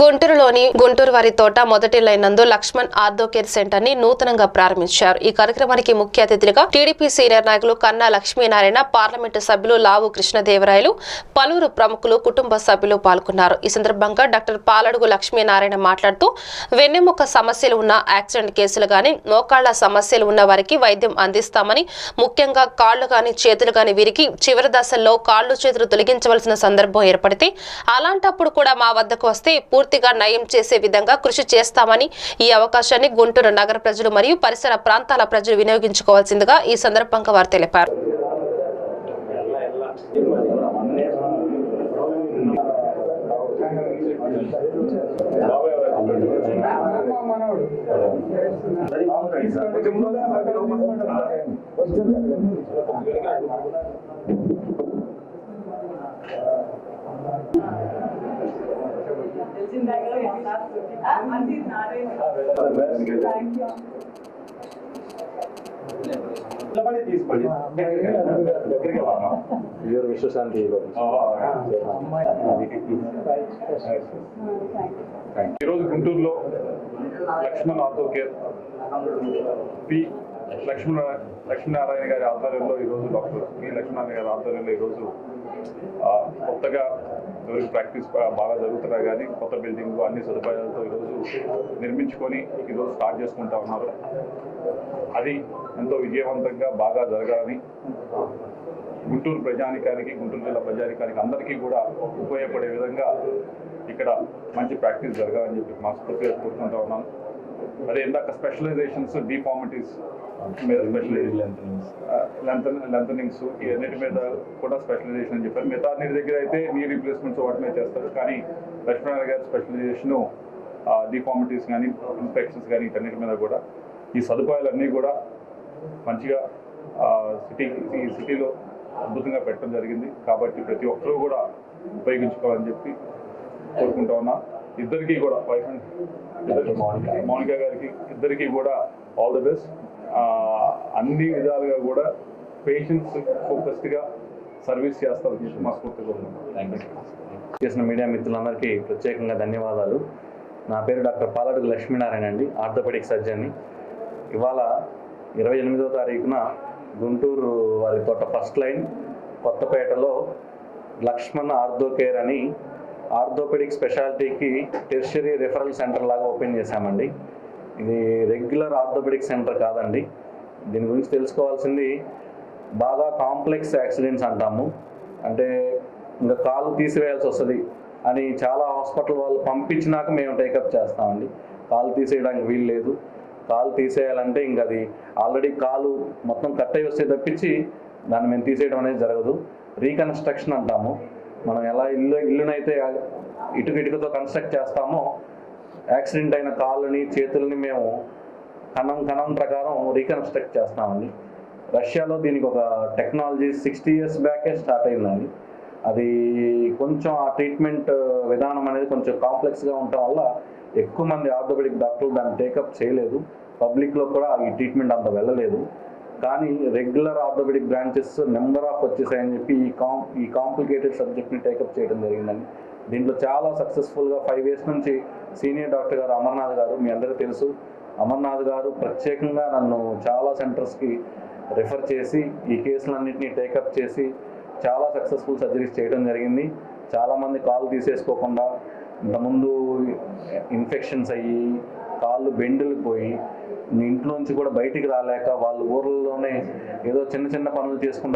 గుంటూరులోని గుంటూరు వారి తోట మొదటి లైనందు లక్ష్మణ్ ఆర్థో కేర్ సెంటర్ని నూతనంగా ప్రారంభించారు. ఈ కార్యక్రమానికి ముఖ్య అతిథులుగా టీడీపీ సీనియర్ నాయకులు కన్నా లక్ష్మీనారాయణ పార్లమెంటు సభ్యులు లావు కృష్ణదేవరాయలు పలువురు ప్రముఖులు కుటుంబ సభ్యులు పాల్గొన్నారు. ఈ సందర్భంగా డాక్టర్ పాలడుగు లక్ష్మీనారాయణ మాట్లాడుతూ వెన్నెముక సమస్యలు ఉన్న యాక్సిడెంట్ కేసులు గాని మోకాళ్ళ సమస్యలు ఉన్న వారికి వైద్యం అందిస్తామని ముఖ్యంగా కాళ్ళు గాని చేతులు గాని విరిగి చివరి దశల్లో కాళ్ళు చేతులు తొలగించవలసిన సందర్భం ఏర్పడితే అలాంటప్పుడు కూడా మా వద్దకు వస్తే పూర్తిగా నయం చేసే విధంగా కృషి చేస్తామని ఈ అవకాశాన్ని గుంటూరు నగర ప్రజలు మరియు పరిసర ప్రాంతాల ప్రజలు వినియోగించుకోవాల్సిందిగా ఈ సందర్భంగా వారు తెలిపారు. విశ్వశాంతి ఈరోజు గుంటూరులో Laxman ortho care. P. Lakshmana Lakshminarayana గారి ఆధ్వర్యంలో ఈరోజు డాక్టర్ పి లక్ష్మీనారాయణ గారి ఆధ్వర్యంలో ఈరోజు కొత్తగా ఎవరికి ప్రాక్టీస్ బాగా జరుగుతున్నా కానీ కొత్త బిల్డింగ్ అన్ని సదుపాయాలతో ఈరోజు నిర్మించుకొని ఈరోజు స్టార్ట్ చేసుకుంటా ఉన్నారు. అది ఎంతో విజయవంతంగా బాగా జరగాలని గుంటూరు ప్రజానికానికి గుంటూరు జిల్లా ప్రజానికానికి అందరికీ కూడా ఉపయోగపడే విధంగా ఇక్కడ మంచి ప్రాక్టీస్ జరగాలని చెప్పి మనస్ఫూర్తిగా కోరుకుంటా ఉన్నాను. అదే ఇందాక స్పెషలైజేషన్స్ డిఫార్మిటీస్ మీద స్పెషలైజేషన్ లెంతనింగ్స్ ఇవన్నిటి మీద కూడా స్పెషలైజేషన్ అని చెప్పారు. మిగతా అన్నిటి దగ్గర అయితే నీ రీప్లేస్మెంట్స్ వాటి మీద చేస్తారు. కానీ లక్ష్మీనారాయణ గారి స్పెషలైజేషన్ డిఫార్మిటీస్ కానీ ఇన్ఫెక్షన్స్ కానీ వీటన్నిటి మీద కూడా ఈ సదుపాయాలన్నీ కూడా మంచిగా సిటీ ఈ సిటీలో అద్భుతంగా పెట్టడం జరిగింది. కాబట్టి ప్రతి ఒక్కరూ కూడా ఉపయోగించుకోవాలని చెప్పి కోరుకుంటా ఉన్నా. ఇద్దరికీ కూడా వైఫ్ అండ్ ఇద్దరికి మౌనిక. గారికి ఇద్దరికీ కూడా ఆల్ ది బెస్ట్ అన్ని విధాలుగా కూడా పేషెంట్స్ ఫోకస్డ్గా సర్వీస్ చేస్తారని చెప్పి మనస్ఫూర్తిగా చేసిన మీడియా మిత్రులందరికీ ప్రత్యేకంగా ధన్యవాదాలు. నా పేరు డాక్టర్ పాలడుగు లక్ష్మీనారాయణ అండి ఆర్థోపెడిక్ సర్జన్ని ఇవాళ ఇరవై ఎనిమిదో తారీఖున గుంటూరు వారి తోట ఫస్ట్ లైన్ కొత్తపేటలో లక్ష్మణ్ ఆర్థో కేర్ అని ఆర్థోపెడిక్ స్పెషాలిటీకి టెర్షరీ రిఫరల్ సెంటర్ లాగా ఓపెన్ చేశామండి. ఇది రెగ్యులర్ ఆర్థోపెడిక్ సెంటర్ కాదండి. దీని గురించి తెలుసుకోవాల్సింది బాగా కాంప్లెక్స్ యాక్సిడెంట్స్ అంటాము. అంటే ఇంకా కాలు తీసివేయాల్సి వస్తుంది అని చాలా హాస్పిటల్ వాళ్ళు పంపించినాక మేము టేకప్ చేస్తామండి. కాలు తీసేయడానికి వీలు లేదు. కాలు తీసేయాలంటే ఇంక అది ఆల్రెడీ కాలు మొత్తం కట్ అయి వస్తే తప్పించి దాన్ని మేము తీసేయడం అనేది జరగదు. రీకన్స్ట్రక్షన్ అంటాము. మనం ఎలా ఇల్లు ఇల్లునైతే ఇటుక ఇటుకతో కన్స్ట్రక్ట్ చేస్తామో యాక్సిడెంట్ అయిన కాళ్ళని చేతుల్ని మేము కణం కణం ప్రకారం రీకన్స్ట్రక్ట్ చేస్తామండి. రష్యాలో దీనికి ఒక టెక్నాలజీ సిక్స్టీ ఇయర్స్ బ్యాకే స్టార్ట్ అయిందండి. అది కొంచెం ఆ ట్రీట్మెంట్ విధానం అనేది కొంచెం కాంప్లెక్స్గా ఉండటం వల్ల ఎక్కువ మంది ఆర్థోపెడిక్ డాక్టర్లు దాన్ని టేకప్ చేయలేదు. పబ్లిక్లో కూడా ఈ ట్రీట్మెంట్ అంత వెళ్ళలేదు. కానీ regular orthopaedic branches number of వచ్చేసాయని చెప్పి ఈ కాం ఈ కాంప్లికేటెడ్ సబ్జెక్ట్ని టేకప్ చేయడం జరిగిందండి. దీంట్లో చాలా సక్సెస్ఫుల్గా ఫైవ్ ఇయర్స్ నుంచి సీనియర్ డాక్టర్ గారు అమర్నాథ్ గారు మీ అందరికీ తెలుసు. అమర్నాథ్ గారు ప్రత్యేకంగా నన్ను చాలా సెంటర్స్కి రిఫర్ చేసి ఈ కేసులన్నింటినీ టేకప్ చేసి చాలా సక్సెస్ఫుల్ సర్జరీస్ చేయడం జరిగింది. చాలామంది కాలు తీసేసుకోకుండా ఇంతకుముందు ఇన్ఫెక్షన్స్ అయ్యి కాళ్ళు బెండులు పోయి ఇంట్లోంచి కూడా బయటికి రాలేక వాళ్ళు ఊర్లలోనే ఏదో చిన్న చిన్న పనులు చేసుకుంటూ